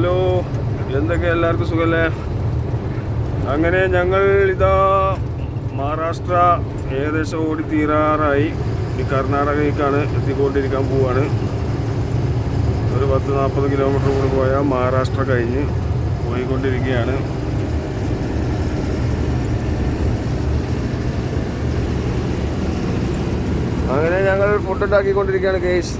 Hello എന്തൊക്കെ എല്ലാവർക്കും സുഖല്ലേ? അങ്ങനെ ഞങ്ങൾ ഇതാ മഹാരാഷ്ട്ര ഏകദേശം ഓടി തീരാറായി. ഈ കർണാടകയ്ക്കാണ് എത്തിക്കൊണ്ടിരിക്കാൻ പോവാണ്. ഒരു പത്ത് നാൽപ്പത് കിലോമീറ്റർ കൂടി പോയാൽ മഹാരാഷ്ട്ര കഴിഞ്ഞ് പോയിക്കൊണ്ടിരിക്കുകയാണ്. അങ്ങനെ ഞങ്ങൾ ഫുഡ് ഉണ്ടാക്കിക്കൊണ്ടിരിക്കുകയാണ് കേസ്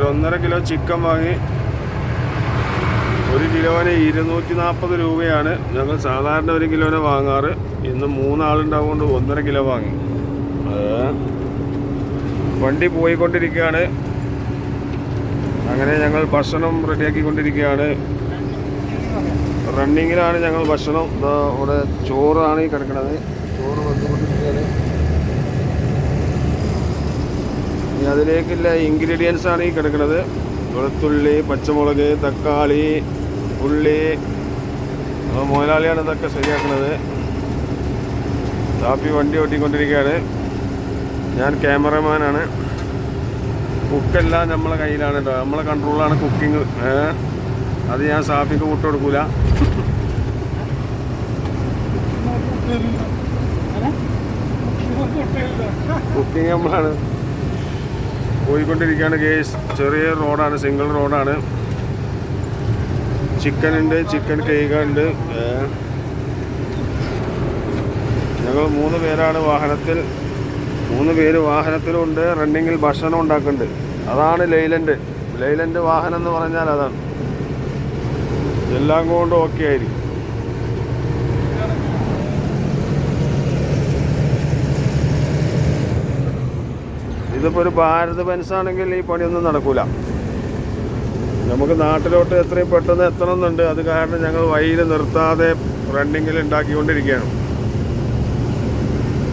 ഒരു ഒന്നര കിലോ ചിക്കൻ വാങ്ങി ഒരു കിലോന് ഇരുന്നൂറ്റി നാൽപ്പത് രൂപയാണ് ഞങ്ങൾ സാധാരണ ഒരു കിലോനെ വാങ്ങാറ്. ഇന്ന് മൂന്നാളുണ്ടാവുകൊണ്ട് ഒന്നര കിലോ വാങ്ങി. വണ്ടി പോയിക്കൊണ്ടിരിക്കുകയാണ്. അങ്ങനെ ഞങ്ങൾ ഭക്ഷണം റെഡിയാക്കിക്കൊണ്ടിരിക്കുകയാണ്. റണ്ണിങ്ങിലാണ് ഞങ്ങൾ ഭക്ഷണം. ഇവിടെ ചോറാണ് ഈ കിടക്കുന്നത് ചോറ് വന്നുകൊണ്ടിരിക്കുകയാണ് ഇനി അതിലേക്കുള്ള ഇൻഗ്രീഡിയൻസ് ആണ് ഈ കിടക്കുന്നത് വെളുത്തുള്ളി പച്ചമുളക് തക്കാളി ഉള്ളി. മുതലാളിയാണ് ഇതൊക്കെ ശരിയാക്കുന്നത് കാപ്പി വണ്ടി ഓട്ടിക്കൊണ്ടിരിക്കുകയാണ്. ഞാൻ ക്യാമറമാനാണ് കുക്കെല്ലാം നമ്മളെ കയ്യിലാണ് കേട്ടോ നമ്മളെ കൺട്രോളാണ് കുക്കിങ് അത് ഞാൻ സാഫിക്ക് വിട്ടു കൊടുക്കൂല. കുക്കിംഗ് നമ്മളാണ്. പോയിക്കൊണ്ടിരിക്കുകയാണ് ഗേസ് ചെറിയ റോഡാണ് സിംഗിൾ റോഡാണ് ചിക്കൻ ഉണ്ട് ചിക്കൻ കേക്ക് ഉണ്ട്. ഞങ്ങൾ മൂന്ന് പേരാണ് വാഹനത്തിൽ മൂന്ന് പേര് വാഹനത്തിലുണ്ട് റണ്ണിങ്ങിൽ ഭക്ഷണം ഉണ്ടാക്കുന്നുണ്ട്. അതാണ് ലൈലൻഡ്. ലൈലൻഡ് വാഹനം എന്ന് പറഞ്ഞാൽ അതാണ്. എല്ലാം കൊണ്ടും ഓക്കെ ആയിരിക്കും. ഇതിപ്പോൾ ഒരു ഭാരത് ബെൻസാണെങ്കിൽ ഈ പണിയൊന്നും നടക്കില്ല നമുക്ക് നാട്ടിലോട്ട് എത്രയും പെട്ടെന്ന് എത്തണമെന്നുണ്ട്. അത് കാരണം ഞങ്ങൾ വഴിയിൽ നിർത്താതെ റണ്ണിങ്ങിൽ ഉണ്ടാക്കിക്കൊണ്ടിരിക്കുകയാണ്.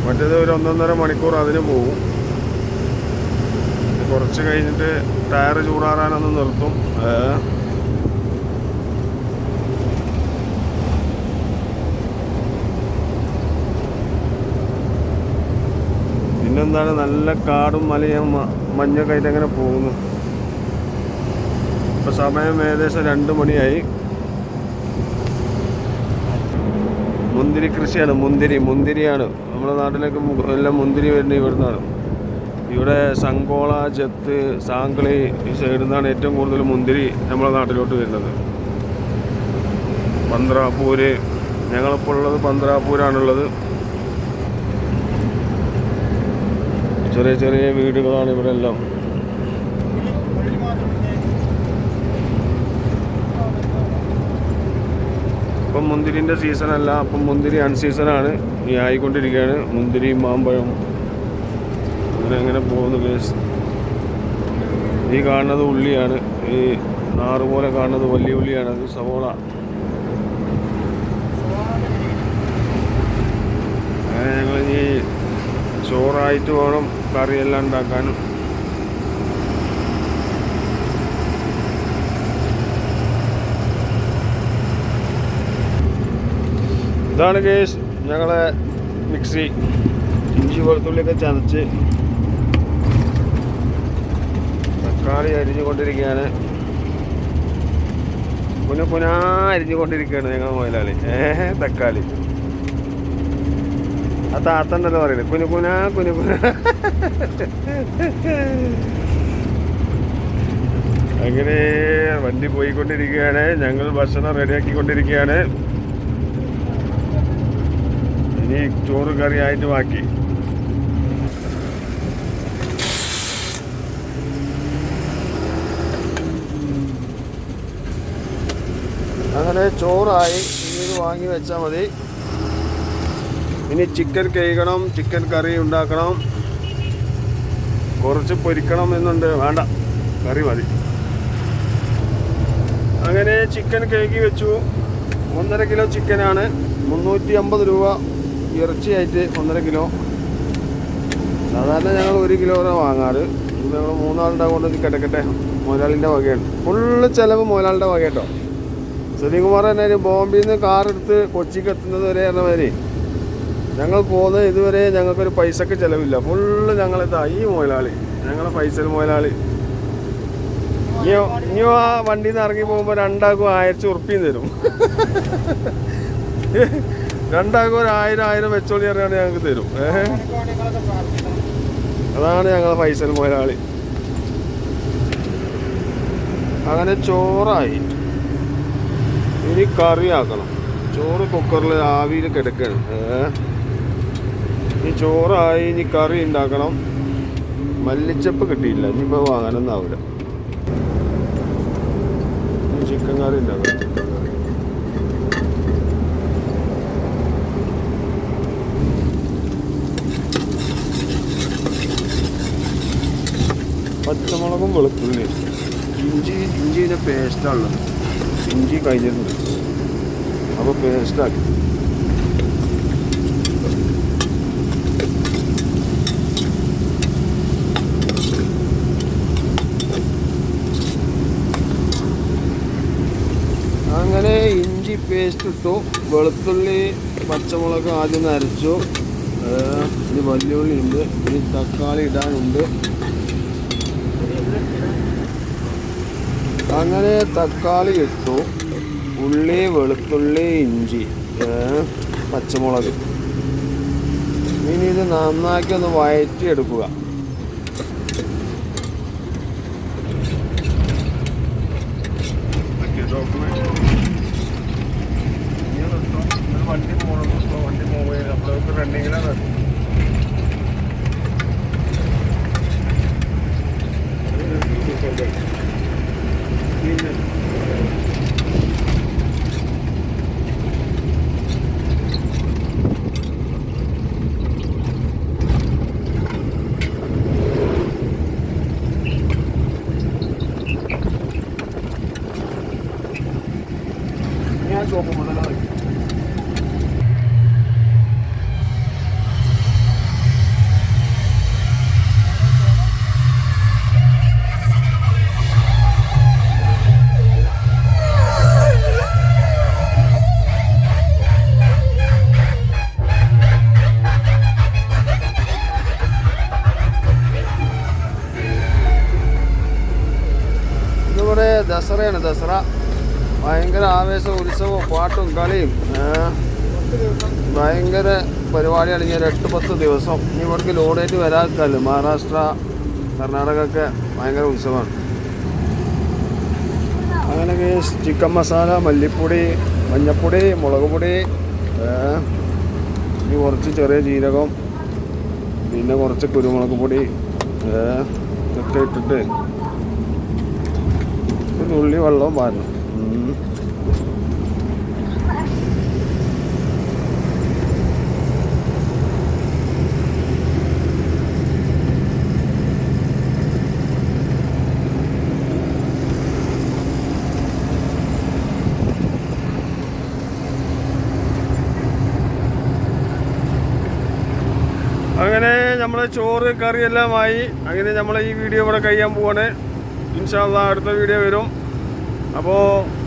മറ്റേത് ഒരു ഒന്നൊന്നര മണിക്കൂർ അതിന് പോകും കുറച്ച് കഴിഞ്ഞിട്ട് ടയർ ചൂടാറാനൊന്ന് നിർത്തും. പിന്നെന്താണ്? നല്ല കാടും മലയും മഞ്ഞൊക്കെ ആയിട്ട് അങ്ങനെ പോകുന്നു. ഇപ്പൊ സമയം ഏകദേശം രണ്ട് മണിയായി. മുന്തിരി കൃഷിയാണ്. മുന്തിരി മുന്തിരിയാണ്. നമ്മുടെ നാട്ടിലേക്ക് എല്ലാം മുന്തിരി വരുന്നത് ഇവിടുന്നാണ്. ഇവിടെ സങ്കോള ചെത്ത് സാങ്കളി ഈ സൈഡിൽ നിന്നാണ് ഏറ്റവും കൂടുതൽ മുന്തിരി നമ്മുടെ നാട്ടിലോട്ട് വരുന്നത്. പന്ത്രാപ്പൂര് ഞങ്ങളിപ്പോൾ ഉള്ളത് പന്ത്രാപ്പൂരാണുള്ളത്. ചെറിയ ചെറിയ വീടുകളാണ് ഇവിടെ എല്ലാം ഇപ്പം മുന്തിരിന്റെ സീസണല്ല അപ്പം മുന്തിരി അൺസീസണാണ്. ഈ ആയിക്കൊണ്ടിരിക്കുകയാണ്. മുന്തിരി മാമ്പഴം അങ്ങനെ അങ്ങനെ പോകുന്നു കേസ് ഈ കാണുന്നത് ഉള്ളിയാണ്. ഈ നാറ് പോലെ കാണുന്നത് വലിയ ഉള്ളിയാണ്. അത് സവോള. ഞങ്ങൾ ഈ ചോറായിട്ട് വേണം. കറിയെല്ലാം ഉണ്ടാക്കാനും. ഇതാണ് കേസ് ഞങ്ങളെ മിക്സി. ഇഞ്ചി വെളുത്തുള്ളിയൊക്കെ ചതച്ച് തക്കാളി അരിഞ്ഞുകൊണ്ടിരിക്കുകയാണ്. പുന പുനാ അരിഞ്ഞുകൊണ്ടിരിക്കുകയാണ് ഞങ്ങൾ മുതലാളി. ഏഹ് തക്കാളി. ആ താത്തണ്ടല്ലോ പറയുന്നത് കുനു കുന അങ്ങനെ വണ്ടി പോയിക്കൊണ്ടിരിക്കുകയാണ്. ഞങ്ങൾ ഭക്ഷണം റെഡിയാക്കിക്കൊണ്ടിരിക്കുകയാണ്. ഇനി ചോറ് കറി ആയിട്ട് ബാക്കി. അങ്ങനെ ചോറായി. ഇനി വാങ്ങി വെച്ചാൽ മതി. ഇനി ചിക്കൻ കഴിക്കണം ചിക്കൻ കറി ഉണ്ടാക്കണം. കുറച്ച് പൊരിക്കണം എന്നുണ്ട്. വേണ്ട കറി മതി. അങ്ങനെ ചിക്കൻ കഴുകി വെച്ചു. ഒന്നര കിലോ ചിക്കനാണ്. മുന്നൂറ്റി അമ്പത് രൂപ ഇറച്ചിയായിട്ട് ഒന്നര കിലോ. സാധാരണ ഞങ്ങൾ ഒരു കിലോ വാങ്ങാറ്. ഞങ്ങൾ മൂന്നാളുണ്ടാകൊണ്ട് കൊണ്ട് കിടക്കട്ടെ. മുതലാളിന്റെ വകയാണ്. ഫുള്ള് ചിലവ് മുതലാളിന്റെ വക കേട്ടോ സുനിൽകുമാർ തന്നെ കാർ എടുത്ത് കൊച്ചിക്ക് എത്തുന്നത് വരെ എന്ന മാതിരി. ഞങ്ങൾ പോകുന്നത് ഇതുവരെ ഞങ്ങൾക്കൊരു പൈസക്ക് ചിലവില്ല. ഫുള്ള് ഞങ്ങളിതാ ഈ മുതലാളി. ഞങ്ങളെ പൈസ മുതലാളി. ഇനിയോ ഇനിയോ ആ വണ്ടിയിൽ നിന്ന് ഇറങ്ങി പോകുമ്പോൾ രണ്ടാൾക്കും ആയിരത്തി ഉറുപ്പിയും തരും. രണ്ടാൾക്കും ഒരു ആയിരം ആയിരം വെച്ചോളി അറിയാണ്ട് ഞങ്ങൾക്ക് തരും. അതാണ് ഞങ്ങളെ പൈസ മുതലാളി. അങ്ങനെ ചോറായി. ഇനി കറി ആക്കണം ചോറ് കുക്കറിൽ ആവിയിൽ കിടക്കണം. ഏഹ് ഈ ചോറായി ഇനി കറി ഉണ്ടാക്കണം മല്ലിച്ചപ്പ് കിട്ടിയില്ല ഇനിയിപ്പോൾ വാങ്ങാനൊന്നും ആവില്ല ഇനി ചിക്കൻ കറി ഉണ്ടാക്കണം പച്ചമുളകും വെളുത്തുള്ളി. ഇഞ്ചി ഇഞ്ചിന്റെ പേസ്റ്റാണുള്ളത് ഇഞ്ചി കഴിഞ്ഞിട്ടുണ്ട്. അപ്പോൾ പേസ്റ്റാക്കി അങ്ങനെ ഇഞ്ചി പേസ്റ്റ് ഇട്ടു. വെളുത്തുള്ളി പച്ചമുളക് ആദ്യം നരച്ചു ഇനി വല്യുള്ളി ഉണ്ട്. ഇനി തക്കാളി ഇടാനുണ്ട്. അങ്ങനെ തക്കാളി ഇട്ടു. ഉള്ളി വെളുത്തുള്ളി ഇഞ്ചി പച്ചമുളക്. ഇനി ഇത് നന്നാക്കി ഒന്ന് വഴറ്റി എടുക്കുക വണ്ടി പോകണം വണ്ടി പോകുമ്പോൾ അപ്പോഴൊക്കെ റണ്ണിങ്ങിലാണ് ദസറയാണ്. ദസറ ഭയങ്കര ആവേശം ഉത്സവവും പാട്ടും കളിയും ഭയങ്കര പരിപാടിയാണ് ഇനി എട്ട് പത്ത് ദിവസം. ഇനി ഇവിടേക്ക് ലോഡായിട്ട് വരാത്തല്ലോ മഹാരാഷ്ട്ര കർണാടക ഒക്കെ ഭയങ്കര ഉത്സവമാണ്. അങ്ങനെ ചിക്കൻ മസാല മല്ലിപ്പൊടി മഞ്ഞപ്പൊടി മുളക് പൊടി ഇനി കുറച്ച് ചെറിയ ജീരകം പിന്നെ കുറച്ച് കുരുമുളക് പൊടി ഇതൊക്കെ ഇട്ടിട്ട് തുള്ളി വെള്ളവും പാരണം അങ്ങനെ നമ്മളെ ചോറ് കറിയെല്ലാമായി അങ്ങനെ നമ്മൾ ഈ വീഡിയോ ഇവിടെ കഴിയാൻ പോവാണ്. ഇൻഷാല്ല അടുത്ത വീഡിയോ വരും. അപ്പോൾ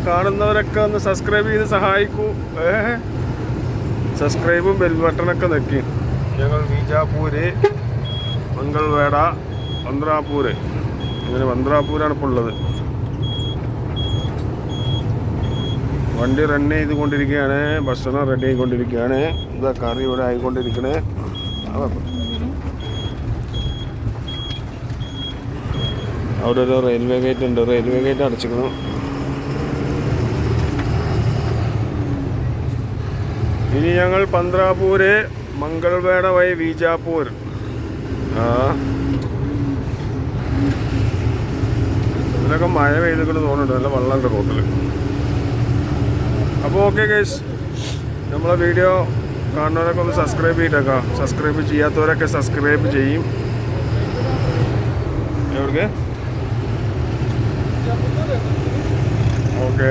കാണുന്നവരൊക്കെ ഒന്ന് സബ്സ്ക്രൈബ് ചെയ്ത് സഹായിക്കൂ. ഏഹ് സബ്സ്ക്രൈബും ബെൽ ബട്ടണൊക്കെ നിൽക്കി ഞങ്ങൾ ബീജാപൂര് മംഗൾവേട വന്ത്രാപൂര് അങ്ങനെ വന്ത്രാപൂരാണ് ഇപ്പോൾ ഉള്ളത്. വണ്ടി റൺ ചെയ്തുകൊണ്ടിരിക്കുകയാണ്. ഭക്ഷണം റെഡി ആയിക്കൊണ്ടിരിക്കുകയാണ്. ഇതാ കറി ഇവിടെ ആയിക്കൊണ്ടിരിക്കണേ. അതാ അവിടെ ഒരു റെയിൽവേ ഗേറ്റ് ഉണ്ട്. റെയിൽവേ ഗേറ്റ് അടച്ചിക്കണം ഇനി ഞങ്ങൾ പന്ത്രാപൂര് മംഗൾവേട വഴി വീജാപൂർ ഇതിലൊക്കെ മഴ പെയ്തിട്ട് തോന്നുന്നുണ്ട്. നല്ല വെള്ളമുണ്ട് റോട്ടിൽ അപ്പോൾ ഓക്കെ ഗൈസ് നമ്മളെ വീഡിയോ കാണുന്നവരൊക്കെ ഒന്ന് സബ്സ്ക്രൈബ് ചെയ്തേക്കാം. സബ്സ്ക്രൈബ് ചെയ്യാത്തവരൊക്കെ സബ്സ്ക്രൈബ് ചെയ്യും. എവിടേക്ക്? ഓക്കെ